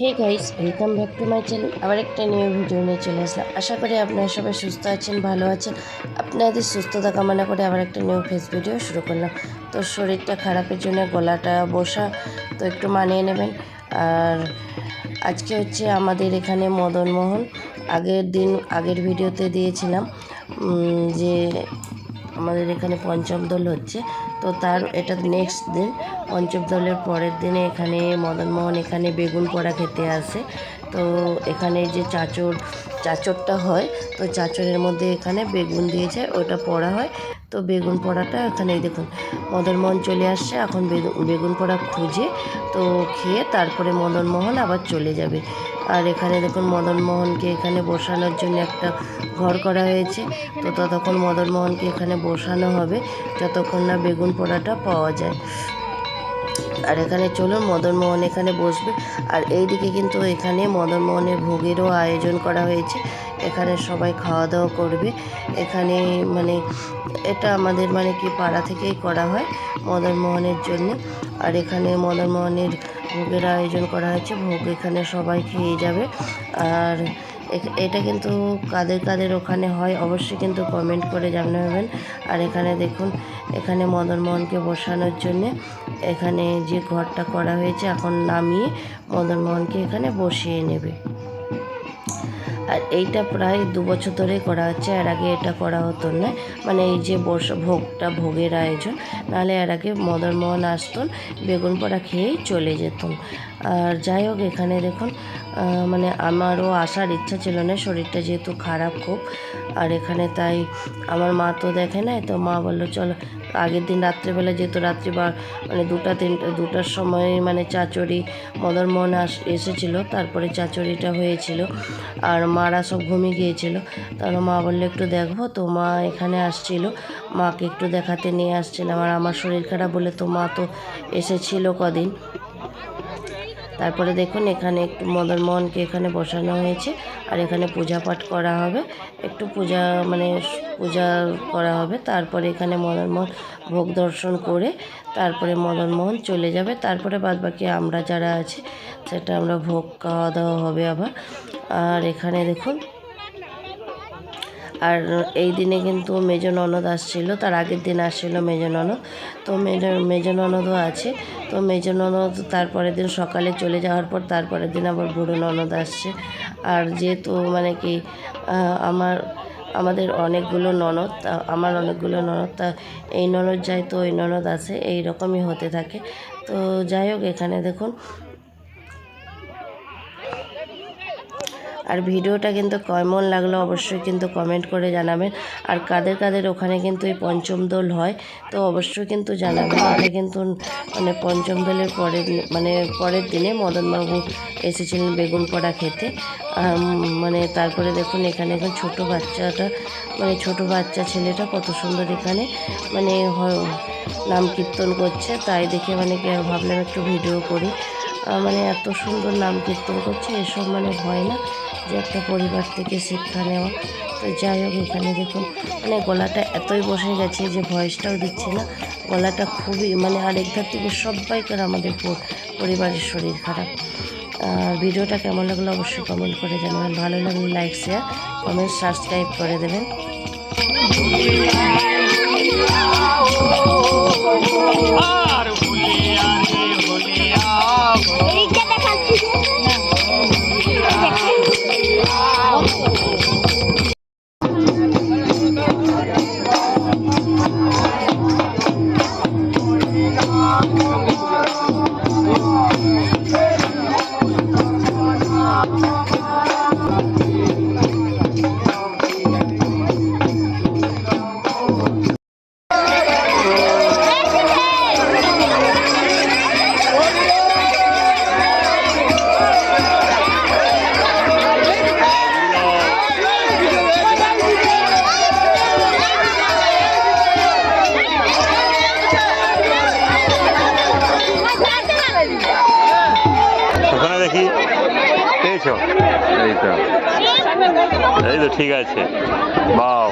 Hey guys welcome back to my channel আবার একটা new video নিয়ে চলে আসলাম। আশা করি আপনারা সবাই সুস্থ আছেন, ভালো আছেন। আপনাদের সুস্থতা কামনা করে আবার একটা নিউ ফেস ভিডিও শুরু করলাম। তো শরীরটা খারাপের জন্য গলাটা বসা, তো একটু মানিয়ে নেবেন। আর আজকে হচ্ছে আমাদের এখানে মদনমোহন আগের দিন, আগের ভিডিওতে দিয়েছিলাম যে আমাদের এখানে পঞ্চম দোল হচ্ছে। তো তার এটা নেক্সট দিন, পঞ্চম দলের পরের দিনে এখানে মদনমোহন এখানে বেগুন পোড়া খেতে আসে। তো এখানে যে চাচর, চাচরটা হয়, তো চাচরের মধ্যে এখানে বেগুন দিয়েছে, ওটা পোড়া হয়। তো বেগুন পোড়াটা এখানে দেখুন মদনমোহন চলে আসছে, এখন বেগুন বেগুন পোড়া খুঁজে, তো খেয়ে তারপরে মদনমোহন আবার চলে যাবে। আর এখানে দেখুন মদনমোহনকে এখানে বসানোর জন্য একটা ঘর করা হয়েছে। তো ততক্ষণ মদনমোহনকে এখানে বসানো হবে, যতক্ষণ না বেগুন পোড়াটা পাওয়া যায়। আর এখানে চলুন, মদনমোহন এখানে বসবে। আর এইদিকে কিন্তু এখানে মদনমোহনের ভোগেরও আয়োজন করা হয়েছে। এখানে সবাই খাওয়া দাওয়া করবে। এখানে মানে এটা আমাদের মানে কি পাড়া থেকেই করা হয় মদনমোহনের জন্য। আর এখানে মদনমোহনের ভোগের আয়োজন করা হয়েছে। ভোগ এখানে সবাই খেয়ে যাবে। আর এটা কিন্তু কাদের কাদের ওখানে হয় অবশ্যই কিন্তু কমেন্ট করে জানাবেন। আর এখানে দেখুন, এখানে মদন মোহনকে বসানোর জন্যে এখানে যে ঘরটা করা হয়েছে, এখন নামিয়ে মদন মোহনকে এখানে বসিয়ে নেবে। আর এইটা প্রায় দু বছর ধরে করা হচ্ছে। এর আগে এটা করা হতো না। মানে এই যে বস ভোগটা ভোগের আয়োজন, নাহলে এর আগে মদনমোহন আসতন বেগুন পোড়া খেয়েই চলে যেতাম আর যাই হোক, এখানে দেখুন মানে আমারও আসার ইচ্ছা ছিল না, শরীরটা যেহেতু খারাপ খুব। আর এখানে তাই, আমার মা তো দেখে নাই, তো মা বলল, চলো আগের দিন রাত্রেবেলা যেহেতু রাত্রি বা মানে দুটা তিনটা দুটার সময় মানে চাচড়ি মদনমোহন আস এসেছিল, তারপরে চাচড়িটা হয়েছিল। আর মারা সব ঘুমিয়ে গিয়েছিল। তাহলে মা বলল, একটু দেখব, তো মা এখানে আসছিল। মাকে একটু দেখাতে নিয়ে আসছিলাম। আর আমার শরীর খারাপ বলে তো মা তো এসেছিল কদিন। তারপরে দেখুন এখানে একটু মদন মোহনকে এখানে বসানো হয়েছে, আর এখানে পূজা পাঠ করা হবে। একটু পূজা মানে পূজা করা হবে। তারপরে এখানে মদন মোহন ভোগ দর্শন করে তারপরে মদন মোহন চলে যাবে। তারপরে বাদ বাকি আমরা যারা আছি, সেটা আমরা ভোগ খাওয়া দাওয়া হবে আবার। আর এখানে দেখুন আর এই দিনে কিন্তু মেজ ননদ আসছিল, তার আগের দিন আসছিল মেজ ননদ। তো মেজ ননদও আছে। তো মেজ ননদ তারপরের দিন সকালে চলে যাওয়ার পর তারপরের দিন আবার বুড়ো ননদ আসছে। আর যেহেতু মানে কি আমার, আমাদের অনেকগুলো ননদ আমার অনেকগুলো ননদ, তা এই ননদ যায় তো ওই ননদ আসে, এই রকমই হতে থাকে। তো যাই হোক, এখানে দেখুন আর ভিডিওটা কিন্তু কেমন লাগল অবশ্যই কিন্তু কমেন্ট করে জানাবেন। আর কাদের কাদের ওখানে কিন্তু এই পঞ্চম দোল হয়, তো অবশ্যই কিন্তু জানাবেন। এটা কিন্তু মানে পঞ্চম দোলের পরের মানে পরের দিনে মদনবাবু এসেছিলেন বেগুন পোড়া খেতে। মানে তারপরে দেখুন এখানে এখন ছোটো বাচ্চাটা মানে ছোট বাচ্চা ছেলেটা কত সুন্দর এখানে মানে নাম কীর্তন করছে। তাই দেখে মানে ভাবলাম একটু ভিডিও করি। মানে এত সুন্দর নাম কীর্তন করছে, এসব মানে হয় না যে একটা পরিবার থেকে শিক্ষা নেওয়া। তো যাই হোক, এখানে দেখুন মানে গলাটা এতই বসে গেছে যে ভয়েসটাও দিচ্ছে না। গলাটা খুবই মানে আরেক ধার থেকে সবাইকার আমাদের পরিবারের শরীর খারাপ। ভিডিওটা কেমন লাগল অবশ্যই কমেন্ট করে জানাবেন। ভালো লাগলে লাইক শেয়ার কমেন্ট সাবস্ক্রাইব করে দেবেন। আর ওখানে দেখি। পেয়েছ? এই তো এই তো ঠিক আছে। বাও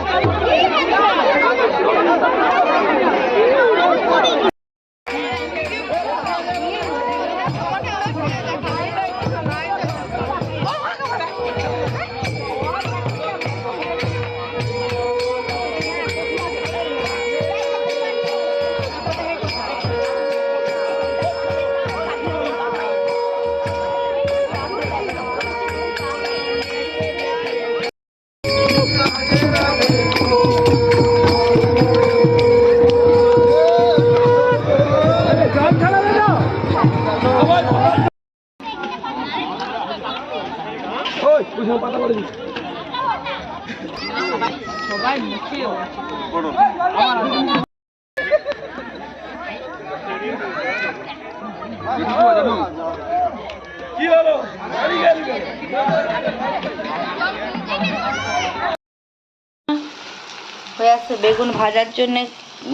হয়ে আসছে বেগুন ভাজার জন্য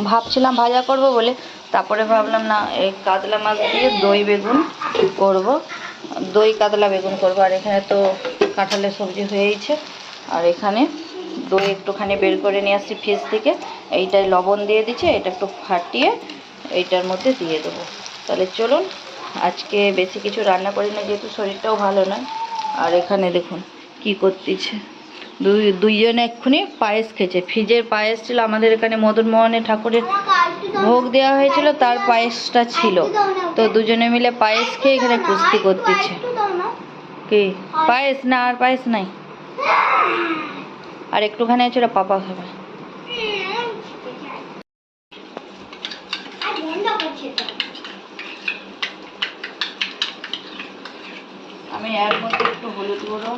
ভাবছিলাম ভাজা করব বলে তারপরে ভাবলাম না এই কাতলা মাছ দিয়ে দই বেগুন করব। দই কাতলা বেগুন করব আর এখানে তো কাঁঠালের সবজি হয়েইছে। আর এখানে দই একটুখানি বের করে নিয়ে আসছি ফ্রিজ থেকে। এইটায় লবণ দিয়ে দিচ্ছে, এটা একটু ফাটিয়ে এইটার মধ্যে দিয়ে দেবো। তাহলে চলুন, আজকে বেশি কিছু রান্না করি না যেহেতু শরীরটাও ভালো নয়। আর এখানে দেখুন কি করতেছে। দুই, দুইজনে এক্ষুনি পায়েস খেয়েছে। ফ্রিজের পায়েস ছিল আমাদের এখানে মদন মোহনে ঠাকুরের ভোগ দেওয়া হয়েছিল, তার পায়েসটা ছিল। তো দুজনে মিলে পায়েস খেয়ে এখানে কুস্তি করতেছে। কি? পায়েস? না, আর পায়েস নাই। আর একটুখানি আছে, ওটা পাপা খাবে। আমি এর মধ্যে একটু হলুদ গুঁড়ো।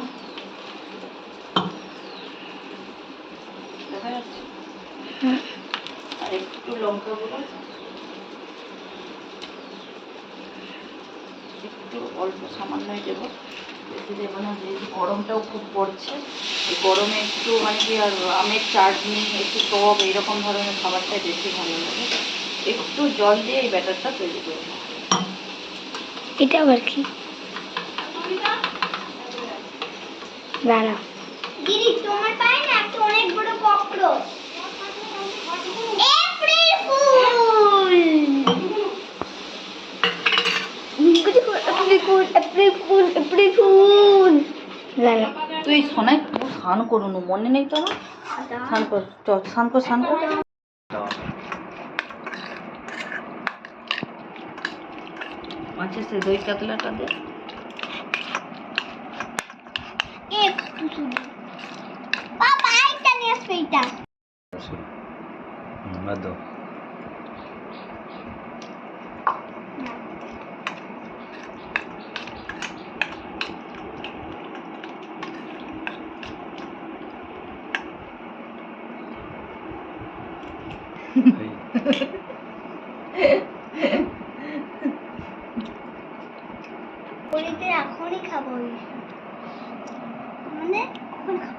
আর একটু লঙ্কা গুঁড়ো। একটু অল্প সামান্যই দেবো। বেশি দেবো না যেহেতু গরমটাও খুব পড়ছে এই গরমে একটু মানে কি আর আমের চাটনি একটু টক এইরকম ধরনের খাবারটাই বেশি ভালো লাগে। একটু জল দিয়ে এই ব্যাটারটা তৈরি করব এটা আবার কি? দাঁড়া দিদি তোমার পায়ে না? একটা অনেক বড় ককরোচ তুই সোনাই খুব স্নান করুন মনে নেই তো আমার স্নান কর স্নান কর স্নান কর। মাছের সে দই কাতলাটা দে। বাবা এইটা নিয়ে আসবে পুরীতে এখনই খাব মানে কখন খাব